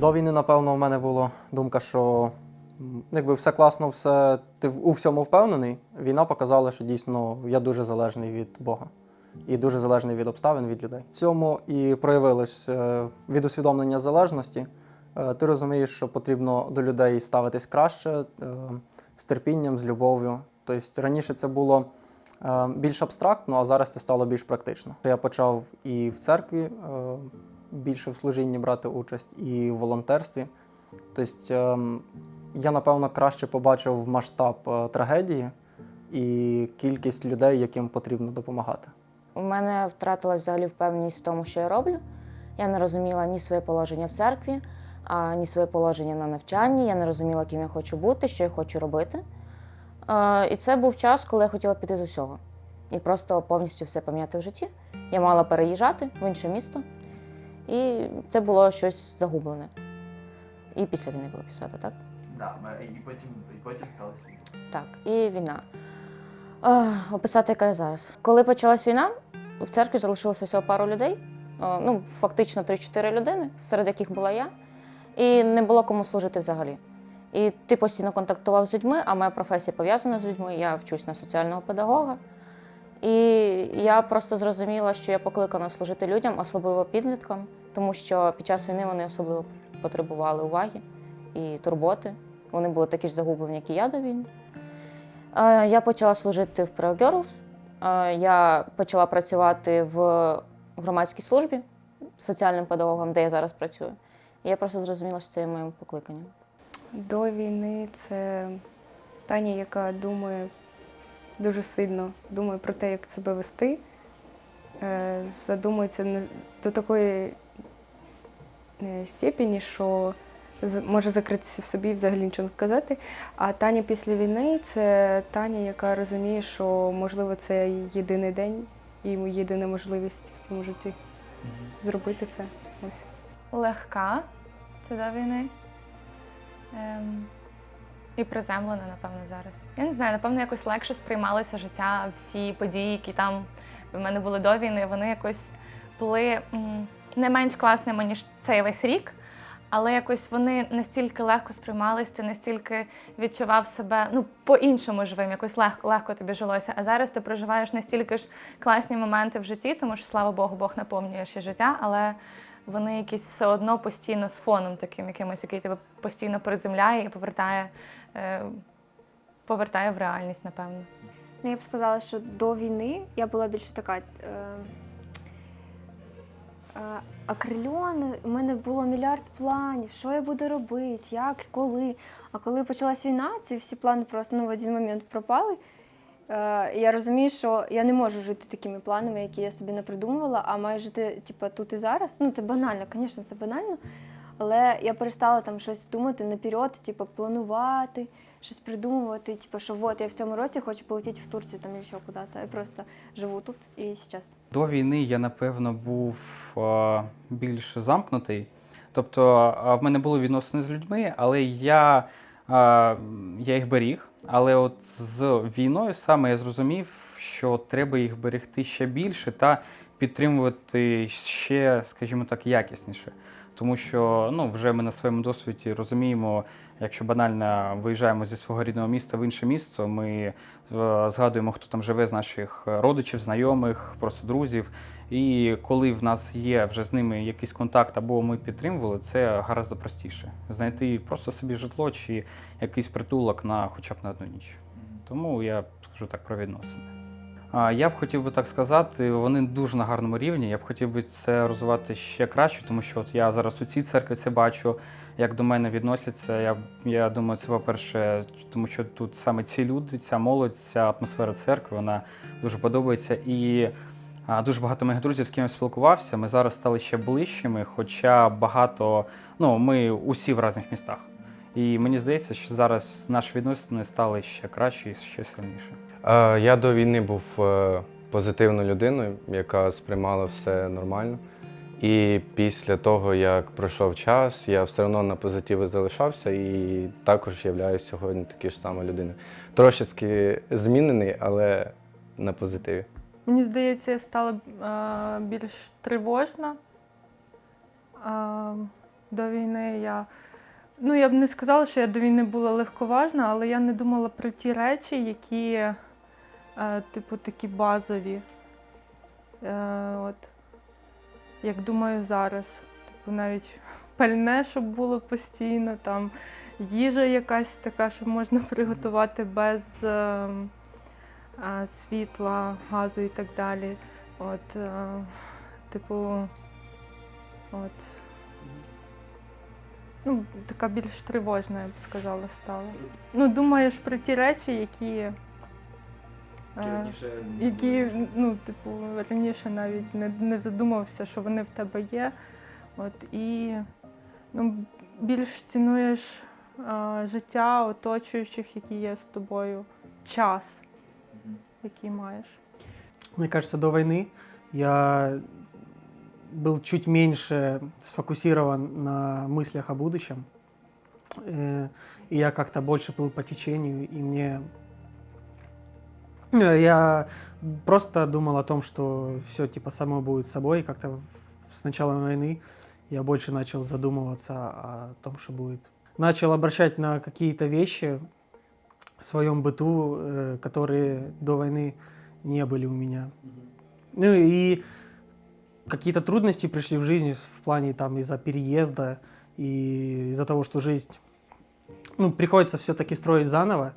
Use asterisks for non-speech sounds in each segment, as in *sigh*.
До війни, напевно, у мене була думка, що якби все класно, все, ти у всьому впевнений. Війна показала, що дійсно я дуже залежний від Бога і дуже залежний від обставин, від людей. В цьому і проявилось е, від усвідомлення залежності. Е, Ти розумієш, що потрібно до людей ставитись краще, е, з терпінням, з любов'ю. Тобто раніше це було більш абстрактно, а зараз це стало більш практично. Я почав і в церкві більше в служінні брати участь, і в волонтерстві. Тобто ем, я, напевно, краще побачив масштаб е, трагедії і кількість людей, яким потрібно допомагати. У мене втратилась взагалі впевненість в тому, що я роблю. Я не розуміла ні своє положення в церкві, ні своє положення на навчанні. Я не розуміла, ким я хочу бути, що я хочу робити. Е, І це був час, коли я хотіла піти з усього і просто повністю все поміняти в житті. Я мала переїжджати в інше місто, і це було щось загублене. І після війни було писати, так? Да, і потім, і потім сталося. Так, і війна. Е, описати, яка я зараз. Коли почалась війна, в церкві залишилося всього пару людей. Ну, фактично 3-4 людини, серед яких була я, і не було кому служити взагалі. І ти постійно контактував з людьми, а моя професія пов'язана з людьми. Я вчусь на соціального педагога. І я просто зрозуміла, що я покликана служити людям, особливо підліткам, тому що під час війни вони особливо потребували уваги і турботи. Вони були такі ж загублені, як і я до війни. Я почала служити в Pro Girls. Я почала працювати в громадській службі соціальним педагогом, де я зараз працюю. Я просто зрозуміла, що це є моїм покликанням. До війни це Таня, яка думає дуже сильно думає про те, як себе вести. Е, Задумується до такої степені, що може закритися в собі і взагалі нічого не сказати. А Таня після війни це Таня, яка розуміє, що можливо це її єдиний день і єдина можливість в цьому житті зробити це. Ось. легка це до війни. Ем, і приземлена, напевно, зараз. Я не знаю, напевно, якось легше сприймалося життя, всі події, які там в мене були до війни, вони якось були м, не менш класними, ніж цей весь рік. Але якось вони настільки легко сприймалися, ти настільки відчував себе ну, по-іншому живим, якось легко, легко тобі жилося. А зараз ти проживаєш настільки ж класні моменти в житті, тому що, слава Богу, Бог наповнює ще життя, але вони якісь все одно постійно з фоном таким якимось, який тебе постійно приземляє і повертає, е, повертає в реальність, напевно. Ну, я б сказала, що до війни я була більше така. Е, акрильон, у мене було мільярд планів, що я буду робити, як, коли. А коли почалась війна, ці всі плани просто ну, в один момент пропали. Е, я розумію, що я не можу жити такими планами, які я собі не придумувала, а маю жити типу, тут і зараз. Ну, це банально, звісно, це банально. Але я перестала там щось думати наперед, типу, планувати, щось придумувати, типу, що от я в цьому році хочу полетіти в Турцію там, ще куди-то. Я просто живу тут і зараз. До війни я, напевно, був е, більш замкнутий. Тобто в мене були відносини з людьми, але я, е, я їх беріг. Але от з війною саме я зрозумів, що треба їх берегти ще більше та підтримувати ще, скажімо так, якісніше. Тому що ну, вже ми на своєму досвіді розуміємо, якщо банально виїжджаємо зі свого рідного міста в інше місто, ми е, згадуємо, хто там живе з наших родичів, знайомих, просто друзів. І коли в нас є вже з ними якийсь контакт або ми підтримували, це гораздо простіше. Знайти просто собі житло чи якийсь притулок на хоча б на одну ніч. Тому я скажу так про відносини. Я б хотів би так сказати, вони дуже на гарному рівні. Я б хотів би це розвивати ще краще, тому що от я зараз у цій церкві це бачу, як до мене відносяться. Я, я думаю, це по-перше, тому що тут саме ці люди, ця молодь, ця атмосфера церкви, вона дуже подобається. І дуже багато моїх друзів, з ким я спілкувався, ми зараз стали ще ближчими, хоча багато, ну, ми усі в різних містах. І мені здається, що зараз наші відносини стали ще краще і ще сильніше. Е, Я до війни був е, позитивною людиною, яка сприймала все нормально. І після того, як пройшов час, я все одно на позитиві залишався і також являюсь сьогодні такою ж самою людиною. Трошечки змінений, але на позитиві. Мені здається, я стала е, більш тривожна. Е, до війни я. Ну, я б не сказала, що я до війни була легковажна, але я не думала про ті речі, які, типу, такі базові. Е, от, як думаю зараз. Типу, навіть *laughs* пальне, щоб було постійно, там їжа якась така, щоб можна приготувати без е, е, світла, газу і так далі. От, е, типу, от. Ну, така більш тривожна, я б сказала, стала. Ну, думаєш про ті речі, які, е, які ну, типу, раніше навіть не, не задумався, що вони в тебе є. От, і ну, більш цінуєш е, життя оточуючих, які є з тобою, час, який маєш. Мне кажется, до войны я был чуть меньше сфокусирован на мыслях о будущем. Э, И я как-то больше плыл по течению, и мне... Э, Я просто думал о том, что все типа само будет собой. И как-то с начала войны я больше начал задумываться о том, что будет. Начал обращать на какие-то вещи в своем быту, э, которые до войны не были у меня. Ну и какие-то трудности пришли в жизнь в плане там из-за переезда и из-за того, что жизнь ну, приходится все-таки строить заново.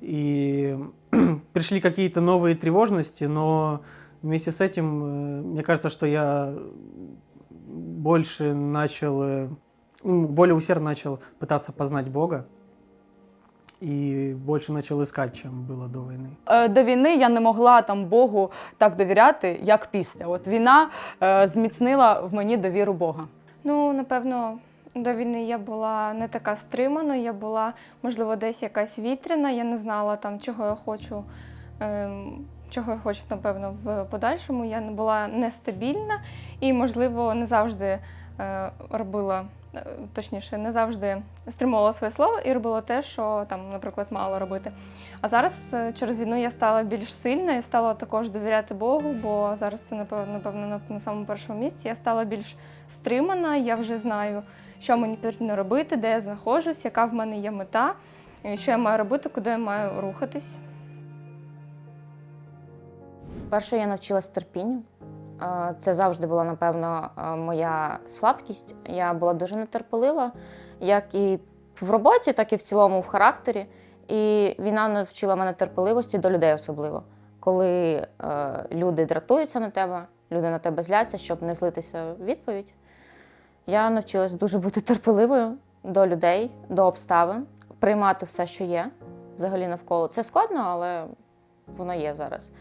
И *clears throat* пришли какие-то новые тревожности, но вместе с этим, э, мне кажется, что я больше начал, э, ну, более усердно начал пытаться познать Бога и больше начал искать, чем было до войны. Е, До війни я не могла там Богу так довіряти, як після. От війна е, зміцнила в мені довіру Бога. Ну, напевно, до війни я була не така стримана, я була, можливо, десь якась вітряна, я не знала там, чого я хочу. Ем, чого я хочу, напевно, в подальшому. Я не була нестабільна і, можливо, не завжди е, робила, е, точніше, не завжди стримувала своє слово і робила те, що там, наприклад, мала робити. А зараз е, через війну я стала більш сильна, я стала також довіряти Богу, бо зараз це напевно, напевно на, на самому першому місці. Я стала більш стримана, я вже знаю, що мені потрібно робити, де я знаходжусь, яка в мене є мета, що я маю робити, куди я маю рухатись. Перше, я навчилась терпінню. Це завжди була, напевно, моя слабкість. Я була дуже нетерпелива, як і в роботі, так і в цілому в характері. І війна навчила мене терпеливості до людей особливо. Коли е, люди дратуються на тебе, люди на тебе зляться, щоб не злитися в відповідь. Я навчилась дуже бути терпеливою до людей, до обставин, приймати все, що є взагалі навколо. Це складно, але воно є зараз.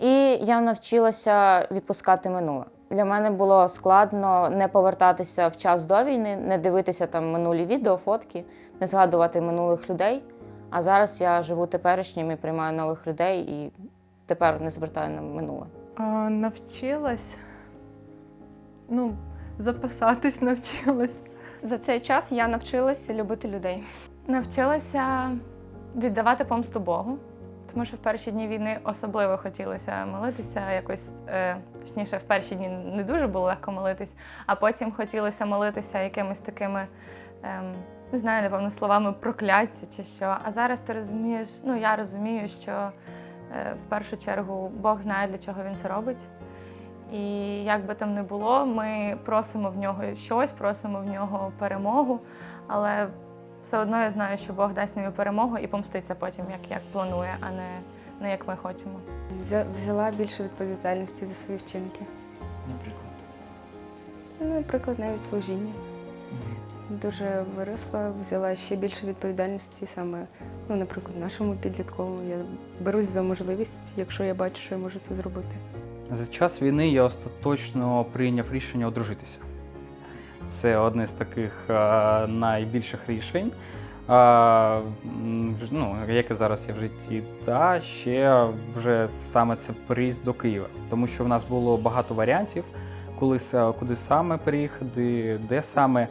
І я навчилася відпускати минуле. Для мене було складно не повертатися в час до війни, не дивитися там минулі відео, фотки, не згадувати минулих людей. А зараз я живу теперішнім і приймаю нових людей і тепер не звертаю на минуле. А, навчилась, ну, записатись навчилась. За цей час я навчилася любити людей. Навчилася віддавати помсту Богу, тому що в перші дні війни особливо хотілося молитися. Якось е, точніше, в перші дні не дуже було легко молитись, а потім хотілося молитися якимись такими, ем, не знаю, напевно, словами прокляття чи що. А зараз ти розумієш, ну я розумію, що е, в першу чергу Бог знає, для чого він це робить. І як би там не було, ми просимо в нього щось, просимо в нього перемогу, але все одно я знаю, що Бог дасть нам перемогу і помститься потім, як, як планує, а не, не як ми хочемо. Взя- Взяла більше відповідальності за свої вчинки. Наприклад. Ну, наприклад, навіть служіння. Дуже виросла, взяла ще більше відповідальності саме, ну, наприклад, нашому підлітковому. Я берусь за можливість, якщо я бачу, що я можу це зробити. За час війни я остаточно прийняв рішення одружитися. Це одне з таких е, найбільших рішень, е, м, в- ну, яке зараз є в житті. Та ще вже саме це приїзд до Києва, тому що в нас було багато варіантів, коли, куди саме переїхати, де саме.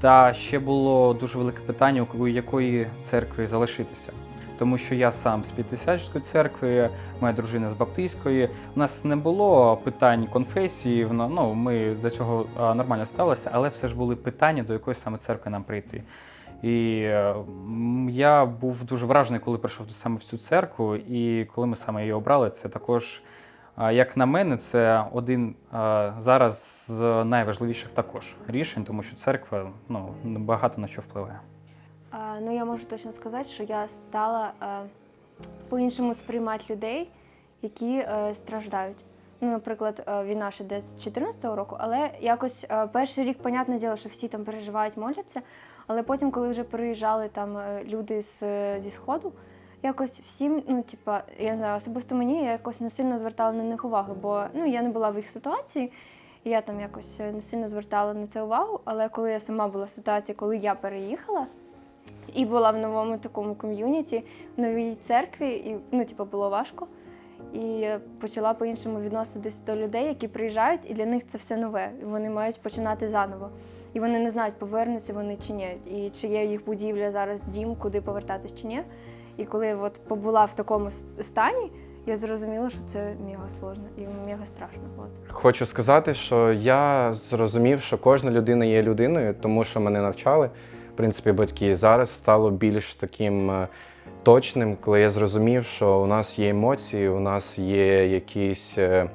Та ще було дуже велике питання, у якої церкви залишитися. Тому що я сам з П'ятдесячської церкви, моя дружина з Баптистської. У нас не було питань конфесії, ну, ми до цього нормально ставилися, але все ж були питання, до якої саме церкви нам прийти. І я був дуже вражений, коли прийшов саме в цю церкву, і коли ми саме її обрали, це також, як на мене, це один зараз з найважливіших також рішень, тому що церква ну, багато на що впливає. Ну, я можу точно сказати, що я стала е, по-іншому сприймати людей, які е, страждають. Ну, наприклад, е, війна ще десь 14-го року, але якось перший рік, понятне діло, що всі там переживають, моляться. Але потім, коли вже приїжджали там люди з, зі Сходу, якось всім, ну, типа, я не знаю, особисто мені я якось не сильно звертала на них увагу, бо ну, я не була в їх ситуації, і я там якось не сильно звертала на це увагу. Але коли я сама була в ситуації, коли я переїхала, і була в новому такому ком'юніті, в новій церкві, і ну, типу, було важко. І почала по-іншому відноситись до людей, які приїжджають, і для них це все нове. І вони мають починати заново. І вони не знають, повернуться вони чи ні. І чи є їх будівля зараз дім, куди повертатись чи ні. І коли от побула в такому стані, я зрозуміла, що це мега сложно і мега страшно. От. Хочу сказати, що я зрозумів, що кожна людина є людиною, тому що мене навчали, в принципі, батьки. Зараз стало більш таким е, точним, коли я зрозумів, що у нас є емоції, у нас є якісь е,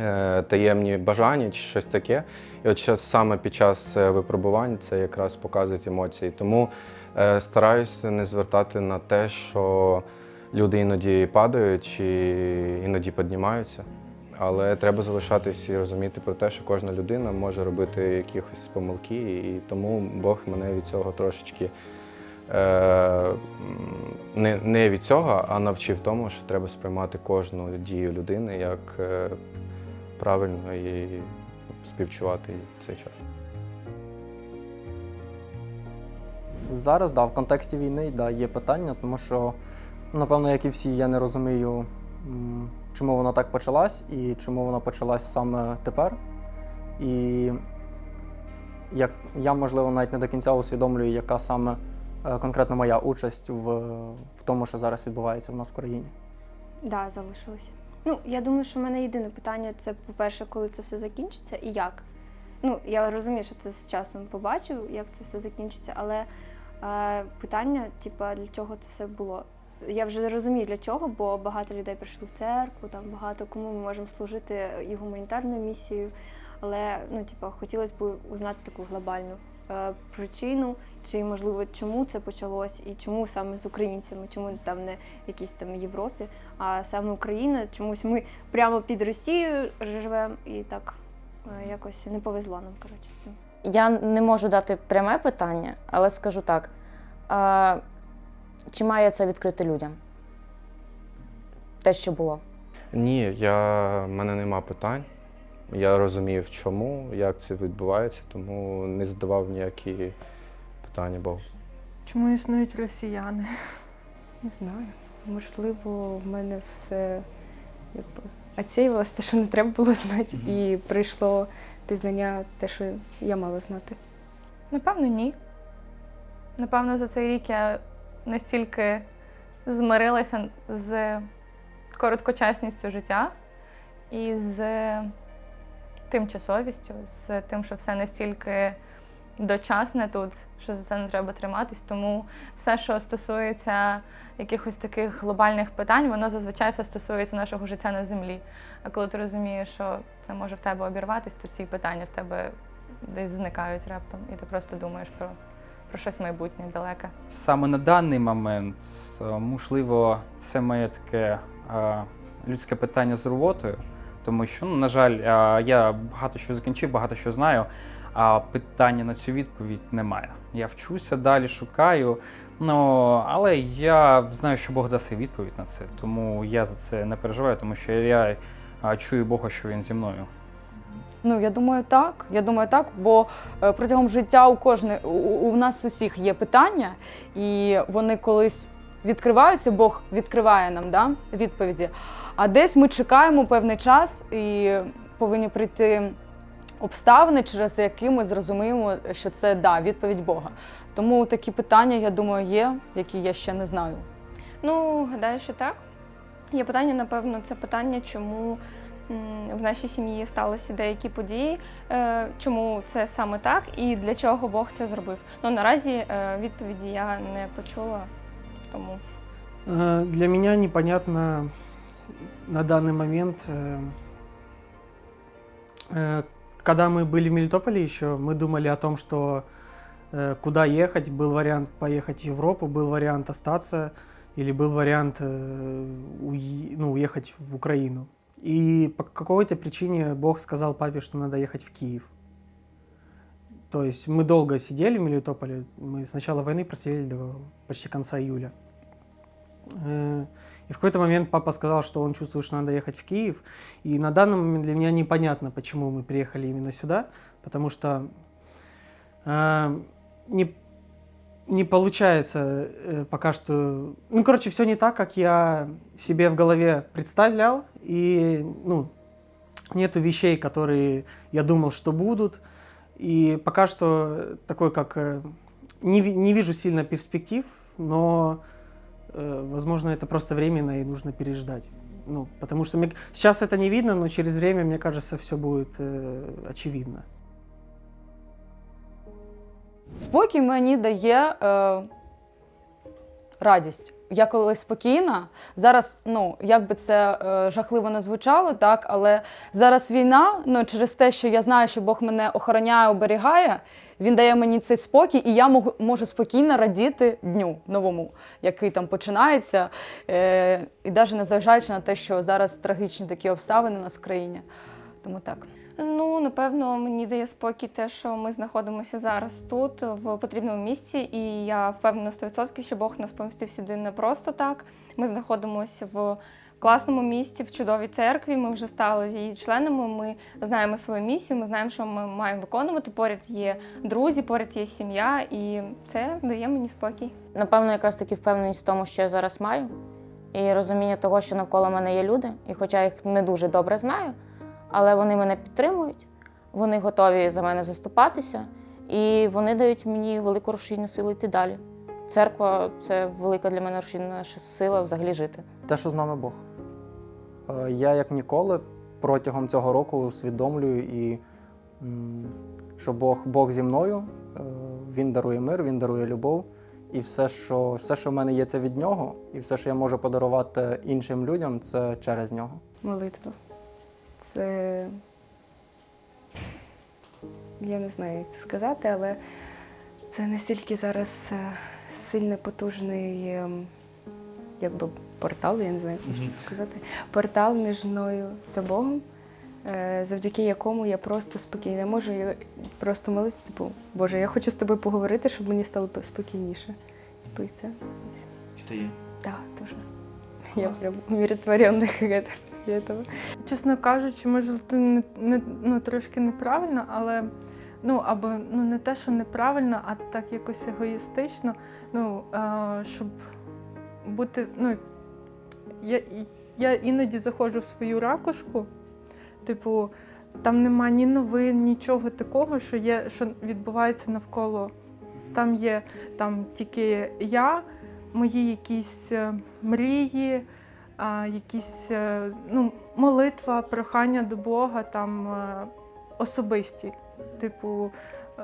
е, таємні бажання чи щось таке. І от щас саме під час випробувань це якраз показують емоції. Тому е, стараюся не звертати на те, що люди іноді падають чи іноді піднімаються. Але треба залишатись і розуміти про те, що кожна людина може робити якісь помилки, і тому Бог мене від цього трошечки е, не, не від цього, а навчив тому, що треба сприймати кожну дію людини як е, правильно і співчувати їй в цей час. Зараз, да, в контексті війни да, є питання, тому що, напевно, як і всі, я не розумію, чому вона так почалась і чому вона почалась саме тепер. І як я, можливо, навіть не до кінця усвідомлюю, яка саме е, конкретно моя участь в, в тому, що зараз відбувається в нас в країні. Да, залишилось. Ну, я думаю, що в мене єдине питання це, по-перше, коли це все закінчиться і як. Ну, я розумію, що це з часом побачу, як це все закінчиться, але е, питання, типа, для чого це все було. Я вже розумію для чого, бо багато людей прийшли в церкву, там багато кому ми можемо служити і гуманітарною місією. Але ну, типа, хотілося б узнати таку глобальну е, причину, чи можливо чому це почалось, і чому саме з українцями, чому там не в якійсь там Європі, а саме Україна. Чомусь ми прямо під Росією живемо і так е, якось не повезло нам коротше цим. Я не можу дати пряме питання, але скажу так: а, чи має це відкрити людям? Те, що було. Ні, я, в мене нема питань. Я розумів, чому, як це відбувається, тому не задавав ніякі питання Богу. Чому існують росіяни? Не знаю. Можливо, в мене все якби відсіювалося те, що не треба було знати, і прийшло пізнання те, що я мала знати. Напевно, ні. Напевно, за цей рік я настільки змирилася з короткочасністю життя і з тимчасовістю, з тим, що все настільки дочасне тут, що за це не треба триматись. Тому все, що стосується якихось таких глобальних питань, воно зазвичай все стосується нашого життя на землі. А коли ти розумієш, що це може в тебе обірватись, то ці питання в тебе десь зникають раптом, і ти просто думаєш про, про щось майбутнє далеке. Саме на даний момент, е, можливо, це моє таке е, людське питання з роботою, тому що, ну, на жаль, е, я багато що закінчив, багато що знаю, а питання на цю відповідь немає. Я вчуся далі, шукаю. Ну, але я знаю, що Бог дасть відповідь на це, тому я за це не переживаю, тому що я чую Бога, що він зі мною. Ну, я думаю, так. Я думаю, так, бо е, протягом життя у кожне у, у нас усіх є питання, і вони колись відкриваються, Бог відкриває нам да, відповіді. А десь ми чекаємо певний час і повинні прийти обставини, через які ми зрозуміємо, що це да, відповідь Бога. Тому такі питання, я думаю, є, які я ще не знаю. Ну, гадаю, що так. Є питання, напевно, це питання, чому в нашій сім'ї сталися деякі події, е, чому це саме так і для чого Бог це зробив. Ну наразі е, відповіді я не почула, тому. Э, Для меня непонятно на данный момент, э, э, когда мы были в Мелитополе еще, мы думали о том, что э, куда ехать. Был вариант поехать в Европу, был вариант остаться, или был вариант э, уе- ну, уехать в Украину. И по какой-то причине Бог сказал папе, что надо ехать в Киев. То есть мы долго сидели в Мелитополе, мы с начала войны просидели до почти конца июля. Э, И в какой-то момент папа сказал, что он чувствует, что надо ехать в Киев. И на данный момент для меня непонятно, почему мы приехали именно сюда, потому что э, не, не получается э, пока что... Ну, короче, все не так, как я себе в голове представлял. И, ну, нету вещей, которые я думал, что будут. И пока что такой, как... э, Не, не вижу сильно перспектив, но э, возможно, это просто временно и нужно переждать. Ну, потому что мне- сейчас это не видно, но через время, мне кажется, все будет э, очевидно. Спокій мені дає е, радість. Я коли спокійна, зараз, ну, як би це е, жахливо не звучало, так, але зараз війна, ну, через те, що я знаю, що Бог мене охороняє, оберігає, він дає мені цей спокій, і я можу, можу спокійно радіти дню новому, який там починається. Е, і навіть незважаючи на те, що зараз трагічні такі обставини у нас в країні. Тому так. Ну, напевно, мені дає спокій те, що ми знаходимося зараз тут, в потрібному місці, і я впевнена 100%, що Бог нас помістив сюди не просто так. Ми знаходимося в класному місці, в чудовій церкві. Ми вже стали її членами. Ми знаємо свою місію, ми знаємо, що ми маємо виконувати. Поряд є друзі, поряд є сім'я, і це дає мені спокій. Напевно, якраз таки впевненість в тому, що я зараз маю, і розуміння того, що навколо мене є люди, і хоча я їх не дуже добре знаю, але вони мене підтримують, вони готові за мене заступатися, і вони дають мені велику рушійну силу йти далі. Церква це велика для мене рушійна сила взагалі жити. Те, що з нами Бог. Е, Я як ніколи протягом цього року усвідомлюю і що Бог, Бог зі мною, е, Він дарує мир, Він дарує любов. І все, що, все, що в мене є, це від нього, і все, що я можу подарувати іншим людям, це через нього. Молитва. Це. Я не знаю, як це сказати, але це настільки зараз е, сильний, потужний ем, якби портал, я не знаю, як можна сказати. Портал між мною та Богом, е, завдяки якому я просто спокійна. Можу просто молитися, типу, Боже, я хочу з тобою поговорити, щоб мені стало спокійніше. Типу, і це. Стає. Так, дуже. Я прям умиротворенная какая-то. Чесно кажучи, може не, не ну, трошки неправильно, але ну або ну не те, що неправильно, а так якось егоїстично. Ну е, щоб бути, ну я, я іноді заходжу в свою ракушку, типу, там нема ні новин, нічого такого, що є, що відбувається навколо. Там є там тільки я, мої якісь е, мрії, якісь е, ну, молитва, прохання до Бога там е, особисті. Типу, е,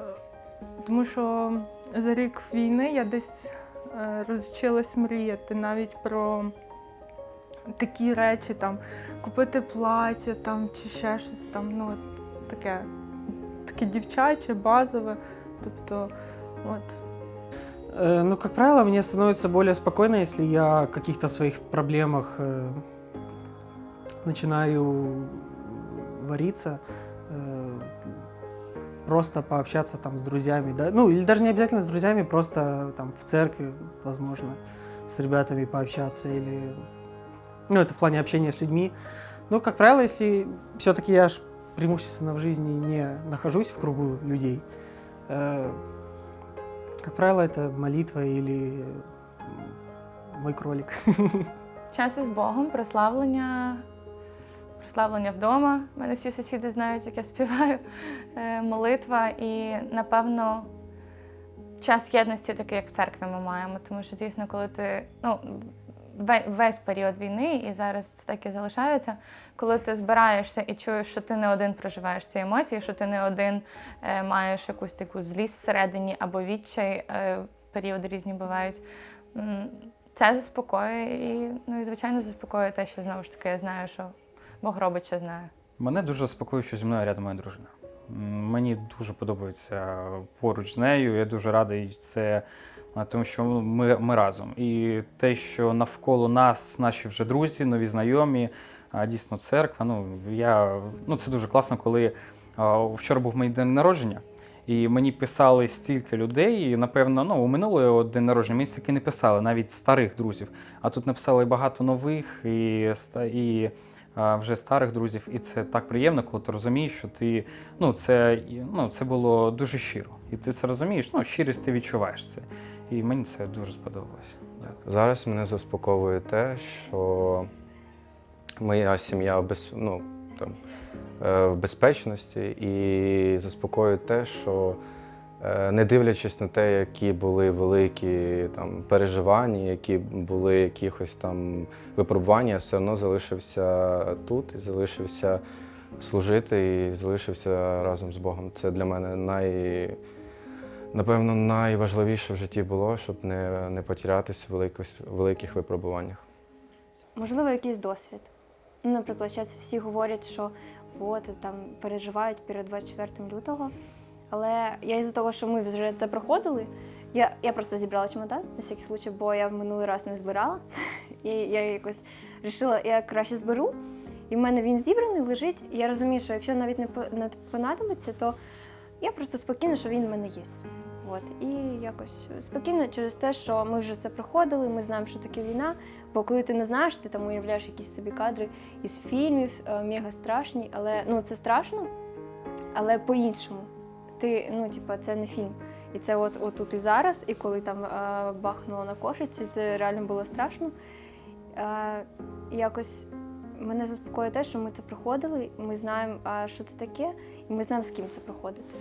тому що за рік війни я десь розчилась мріяти навіть про такі речі, там, купити плаття там, чи ще щось там, ну, таке, таке дівчаче, базове. Тобто, от. Э, Ну, как правило, мне становится более спокойно, если я о каких-то своих проблемах э, начинаю вариться, э, просто пообщаться там с друзьями, да, ну, или даже не обязательно с друзьями, просто там в церкви, возможно, с ребятами пообщаться, или, ну, это в плане общения с людьми. Но, как правило, если все-таки я ж преимущественно в жизни не нахожусь в кругу людей, как правило, это молитва или мой кролик. *laughs* Час із Богом, прославлення, прославлення вдома. У мене всі сусіди знають, як я співаю, е, молитва і, напевно, час єдності, такий, як в церкві ми маємо. Тому що дійсно, коли ти ну, весь період війни, і зараз це так і залишається, коли ти збираєшся і чуєш, що ти не один проживаєш ці емоції, що ти не один е, маєш якусь таку злість всередині або відчай, е, періоди різні бувають. Це заспокоює і, ну, і звичайно, заспокоює те, що знову ж таки я знаю, що Бог робить, що знає. Мене дуже заспокоює, що зі мною рядом моя дружина. Мені дуже подобається поруч з нею. Я дуже радий це, тому що ми, ми разом. І те, що навколо нас, наші вже друзі, нові знайомі, дійсно церква. Ну, я, ну, це дуже класно, коли вчора був мій день народження. І мені писали стільки людей, і напевно, ну у минулого день народження мені стільки не писали, навіть старих друзів. А тут написали багато нових і, і вже старих друзів, і це так приємно, коли ти розумієш, що ти ну це ну це було дуже щиро. І ти це розумієш. Ну, щирість ти відчуваєш це. І мені це дуже сподобалося. Дякую. Зараз мене заспокоює те, що моя сім'я без, ну, там, е, в безпечності, і заспокоює те, що не дивлячись на те, які були великі там, переживання, які були якихось там випробування, все одно залишився тут і залишився служити і залишився разом з Богом. Це для мене най, напевно, найважливіше в житті було, щоб не, не потерятись в великих, великих випробуваннях. Можливо, якийсь досвід. Ну, наприклад, зараз всі говорять, що от там переживають перед 24 лютого. Але я із-за того, що ми вже це проходили, я, я просто зібрала чемодан на всякий случай, бо я в минулий раз не збирала. *laughs* І я якось вирішила, я краще зберу. І в мене він зібраний, лежить. І я розумію, що якщо навіть не по- не понадобиться, то я просто спокійна, що він в мене є. От. І якось спокійно через те, що ми вже це проходили, ми знаємо, що таке війна. Бо коли ти не знаєш, ти там уявляєш якісь собі кадри із фільмів, е, мега страшні, але ну це страшно, але по-іншому. Ти, ну, типа, це не фільм. І це от, от тут і зараз, і коли там е, бахнуло на кошиці, це реально було страшно. Е, якось мене заспокоює те, що ми це проходили, ми знаємо, що це таке, і ми знаємо, з ким це проходити.